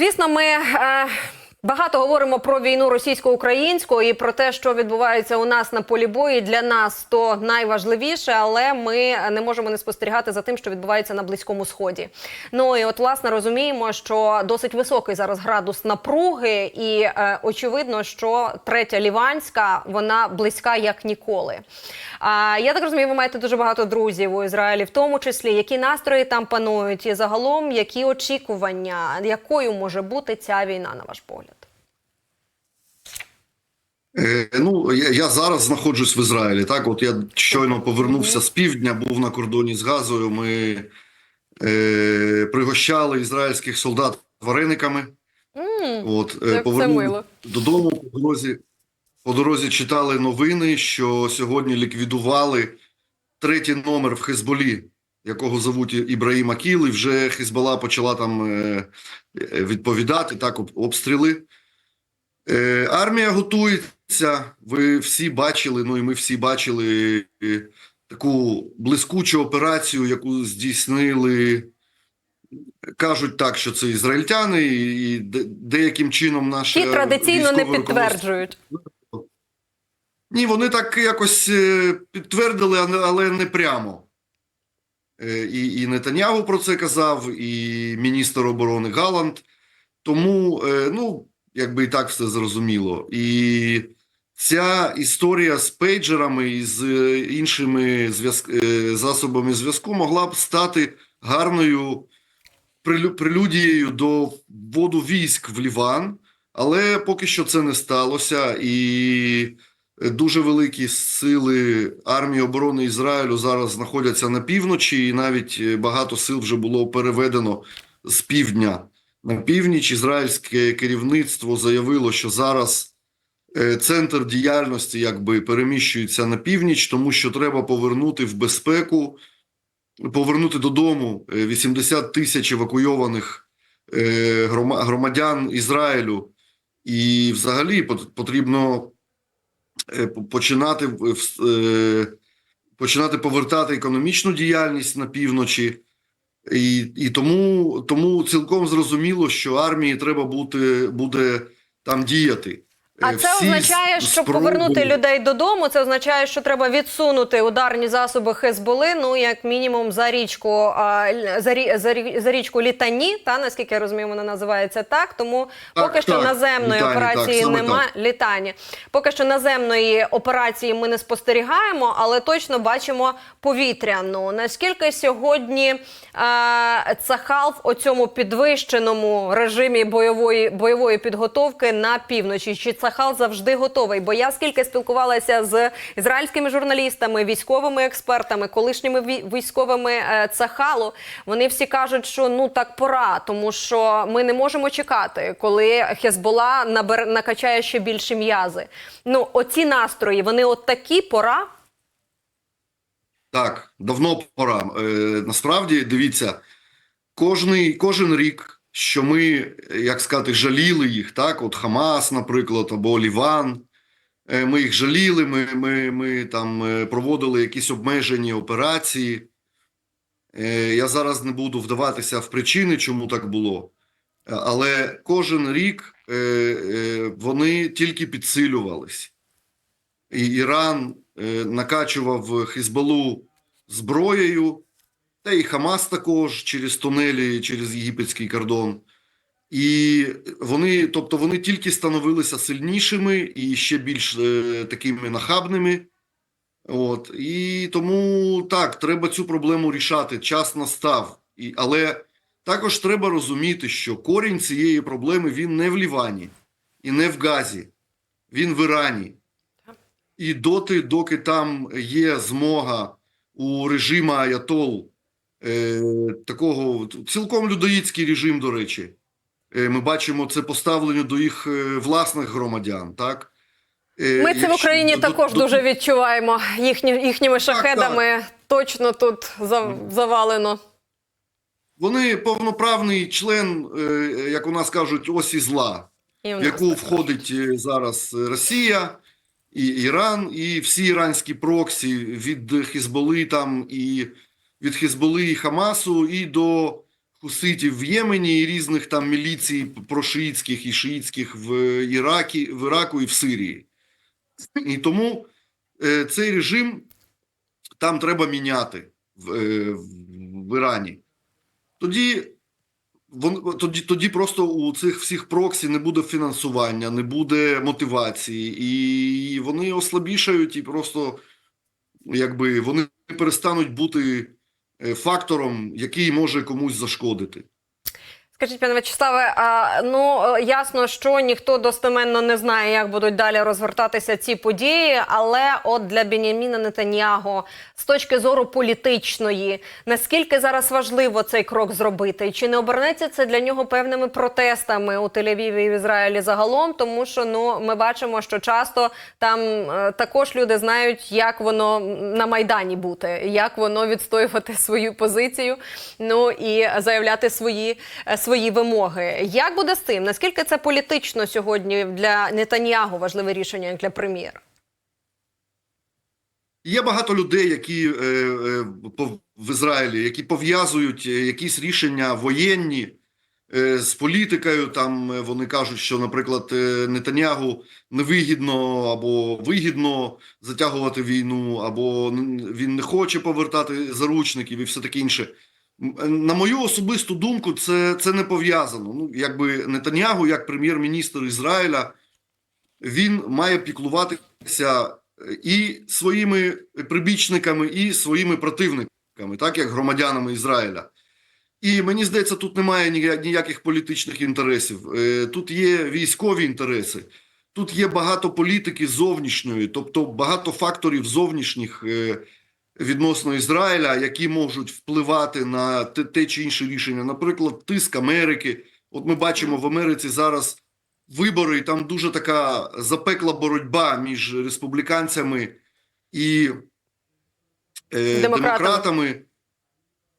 Звісно, ми е, багато говоримо про війну російсько-українську і про те, що відбувається у нас на полі бою. Для нас то найважливіше, але ми не можемо не спостерігати за тим, що відбувається на близькому сході. Ну і от власне розуміємо, що досить високий зараз градус напруги, і е, очевидно, що третя ліванська вона близька як ніколи. А я так розумію, ви маєте дуже багато друзів у Ізраїлі, в тому числі які настрої там панують, і загалом які очікування, якою може бути ця війна, на ваш погляд? Е, ну, я, я зараз знаходжусь в Ізраїлі. Так, от я щойно повернувся з півдня, був на кордоні з Газою. Ми е, пригощали ізраїльських солдат варениками. М, От е, повернув додому по дорозі. По дорозі читали новини, що сьогодні ліквідували третій номер в Хезболі, якого зовуть Ібраїм Акіл, і вже Хезбола почала там е, е, відповідати так, об- обстріли. Е, армія готується. Ви всі бачили, ну і ми всі бачили е, таку блискучу операцію, яку здійснили. Кажуть так, що це ізраїльтяни, і деяким чином наше Ті традиційно не руководство- підтверджують. ні, вони так якось е, підтвердили, але- не прямо. І, і Нетаньягу про це казав, і міністр оборони Галанд. Тому, ну, якби і так все зрозуміло. І ця історія з пейджерами і з е, іншими е, засобами зв'язку могла б стати гарною прелю- прелюдією до вводу військ в Ліван, але поки що це не сталося. І дуже великі сили армії оборони Ізраїлю зараз знаходяться на півночі, і навіть е, багато сил вже було переведено з півдня на північ. Ізраїльське керівництво заявило, що зараз е, центр діяльності якби переміщується на північ, тому що треба повернути в безпеку, повернути додому е, 80 тисяч евакуйованих е, громадян Ізраїлю. І взагалі пот- потрібно е, починати е, починати повертати економічну діяльність на півночі. І, і тому, тому цілком зрозуміло, що армії треба бути, буде там діяти. А Всі... це всі означає, щоб спроби- повернути людей додому. Це означає, що треба відсунути ударні засоби Хезболи, ну як мінімум за річку а, за, рі- за, рі- за річку Літані, та наскільки я розумію, вона називається так. Тому Так, поки що наземної Літані, операції так, немає. так. Літані. Поки що наземної операції ми не спостерігаємо, але точно бачимо повітряну. Наскільки сьогодні а, Цахал в оцьому підвищеному режимі бойової бойової підготовки на півночі? Чи Цахал завжди готовий? Бо я скільки спілкувалася з ізраїльськими журналістами, військовими експертами, колишніми військовими е, Цахалу, вони всі кажуть, що ну так пора, тому що ми не можемо чекати, коли Хезбола набере накачає ще більше м'язи. Ну, оці настрої, вони от такі пора. Так, давно пора. Е, насправді, дивіться, кожний, кожен рік, що ми, як сказати, жаліли їх, так, от Хамас, наприклад, або Ліван, ми їх жаліли, ми, ми, ми там е, проводили якісь обмежені операції. Е, я зараз не буду вдаватися в причини, чому так було. Е, Але кожен рік е, е, вони тільки підсилювались. І Іран е, накачував Хізбалу зброєю, та і Хамас також через тунелі, через єгипетський кордон. І вони, тобто, вони тільки становилися сильнішими і ще більш е, такими нахабними. От і тому так, треба цю проблему рішати. Час настав. І, але також треба розуміти, що корінь цієї проблеми він не в Лівані і не в Газі, він в Ірані. І доти, доки там є змога у режима Аятол, е, такого цілком людоїдський режим, до речі, ми бачимо це поставлення до їх е, власних громадян. Так? Е, Ми це в Україні до- також до- дуже відчуваємо. Їхні, їхніми шахедами точно тут завалено. Вони повноправний член, е, як у нас кажуть, осі зла. І в яку входить е, зараз Росія і Іран, і всі іранські проксі від Хізболи там і від Хізболи і Хамасу, і до хуситів в Ємені і різних там міліцій прошиїцьких і шиїцьких в Іракі, в Іраку і в Сирії. І тому е, цей режим там треба міняти в, е, в Ірані. Тоді, вон, тоді, тоді просто у цих всіх проксі не буде фінансування, не буде мотивації, і вони ослабішають, і просто якби вони перестануть бути фактором, який може комусь зашкодити. Скажіть, пане Вячеславе, а, ну е, ясно, що ніхто достеменно не знає, як будуть далі розвертатися ці події. Але от для Беняміна Нетаньяго з точки зору політичної, наскільки зараз важливо цей крок зробити, чи не обернеться це для нього певними протестами у Тель-Авіві і в Ізраїлі загалом? Тому що ну ми бачимо, що часто там е, також люди знають, як воно на майдані бути, як воно відстоювати свою позицію, ну і заявляти свої. е, свої вимоги. Як буде з цим? Наскільки це політично сьогодні для Нетаньягу важливе рішення як для прем'єра? Є багато людей, які е, е, в Ізраїлі, які пов'язують е, якісь рішення воєнні е, з політикою. Там е, вони кажуть, що, наприклад, Нетанягу невигідно або вигідно затягувати війну, або він не хоче повертати заручників і все таке інше. На мою особисту думку, це, це не пов'язано. Ну, якби Нетанягу, як прем'єр-міністр Ізраїля, він має піклуватися е, і своїми прибічниками, і своїми противниками, так як громадянами Ізраїля. І мені здається, тут немає ніяких політичних інтересів. Е, Тут є військові інтереси, тут є багато політики зовнішньої, тобто багато факторів зовнішніх е, відносно Ізраїля, які можуть впливати на те, те чи інше рішення. Наприклад, тиск Америки. От ми бачимо в Америці зараз вибори, і там дуже така запекла боротьба між республіканцями і е, Демократами.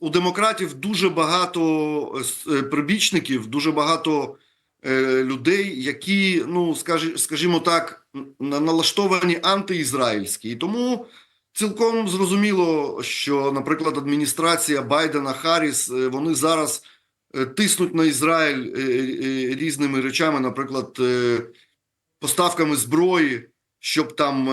У демократів дуже багато е, е, прибічників, дуже багато е, людей, які, ну скажі, скажімо так, налаштовані антиізраїльські. І тому цілком зрозуміло, що, наприклад, адміністрація Байдена Харріс, е, вони зараз е, тиснуть на Ізраїль е, різними речами, наприклад, поставками зброї, щоб там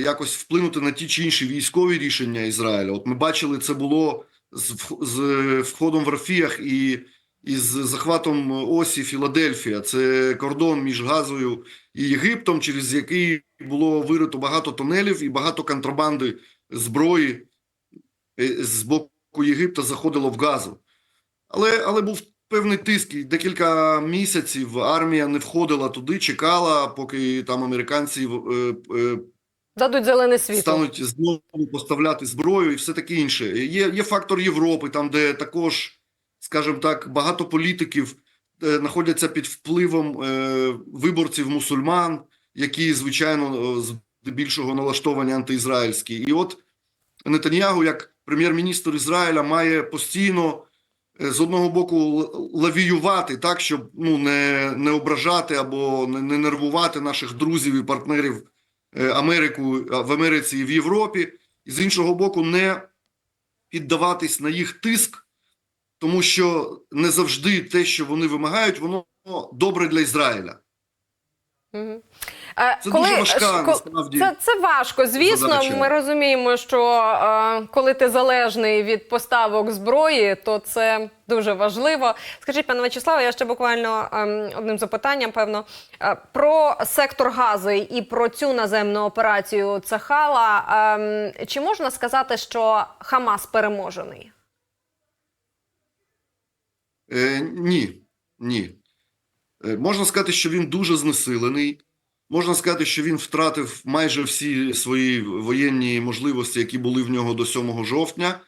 якось вплинути на ті чи інші військові рішення Ізраїля. От ми бачили, це було з, вх- з входом в Рафіях і, і з захватом осі Філадельфія. Це кордон між Газою і Єгиптом, через який було вирито багато тунелів і багато контрабанди зброї е, з боку Єгипта заходило в Газу. Але, але був певний тиск. і Декілька місяців армія не входила туди, чекала, поки там американці е, е, Дадуть зелене світло. стануть знову поставляти зброю і все таке інше. Є, є фактор Європи, там, де також, скажімо так, багато політиків е, знаходяться під впливом е, виборців мусульман, які, звичайно, е, здебільшого налаштовані антиізраїльські. І от Нетаньягу, як прем'єр-міністр Ізраїля, має постійно з одного боку лавіювати так, щоб ну, не, не ображати або не, не нервувати наших друзів і партнерів Америку в Америці і в Європі, і з іншого боку, не піддаватись на їх тиск, тому що не завжди те, що вони вимагають, воно добре для Ізраїля. Мгм. Е, Це дуже важка, насправді, Це, це важко. Звісно, задача. ми розуміємо, що е, коли ти залежний від поставок зброї, то це дуже важливо. Скажіть, пане Вячеславе, я ще буквально ем, одним запитанням, певно, Е, про сектор Гази і про цю наземну операцію Цехала. Ем, чи можна сказати, що Хамас переможений? Е, ні, ні. Е, можна сказати, що він дуже знесилений. Можна сказати, що він втратив майже всі свої воєнні можливості, які були в нього до 7 жовтня,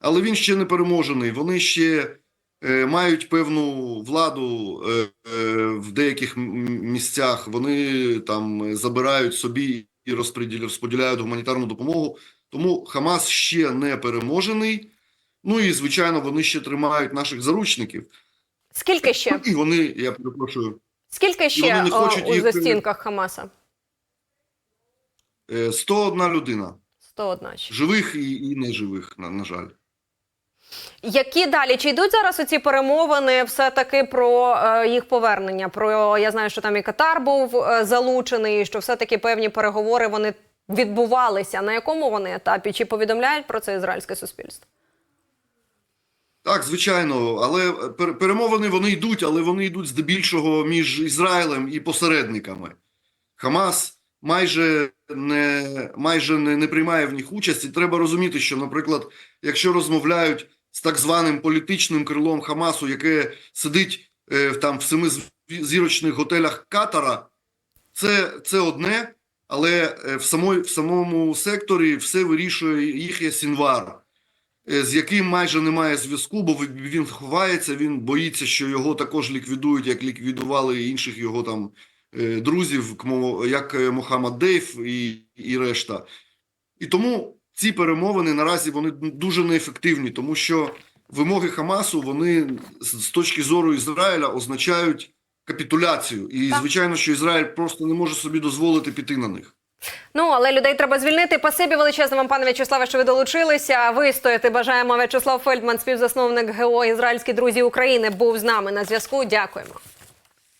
але він ще не переможений. Вони ще е, мають певну владу е, е, в деяких місцях. Вони там забирають собі і розподіляють гуманітарну допомогу. Тому Хамас ще не переможений. Ну і звичайно, вони ще тримають наших заручників. Скільки ще? І вони, я перепрошую, Скільки ще вони не е, хочуть у їх- застінках Хамаса? е, 101 людина 101 ще. живих і, і неживих, на, на жаль. Які далі? Чи йдуть зараз оці перемовини все таки про е, їх повернення? Про я знаю, що там і Катар був е, залучений, і що все таки певні переговори вони відбувалися. На якому вони етапі? Чи повідомляють про це ізраїльське суспільство? Так, звичайно, але перемовини вони йдуть, але вони йдуть здебільшого між Ізраїлем і посередниками. Хамас майже не, майже не, не приймає в них участь. І треба розуміти, що, наприклад, якщо розмовляють з так званим політичним крилом Хамасу, яке сидить е, там в семизірочних готелях Катара, це, це одне, але е, в, самої, в самому секторі все вирішує їхнє Сінвар е, з яким майже немає зв'язку, бо він- ховається, він боїться, що його також ліквідують, як ліквідували інших його там е, друзів, як е, Мохаммад Дейв і, і решта. І тому ці перемовини наразі вони дуже неефективні, тому що вимоги Хамасу вони з точки зору Ізраїля означають капітуляцію. І звичайно, що Ізраїль просто не може собі дозволити піти на них. Ну але людей треба звільнити. Пасибі величезне вам, пане В'ячеславе, що ви долучилися. Вистояти бажаємо. В'ячеслав Фельдман, співзасновник ГО Ізраїльські друзі України, був з нами на зв'язку. Дякуємо.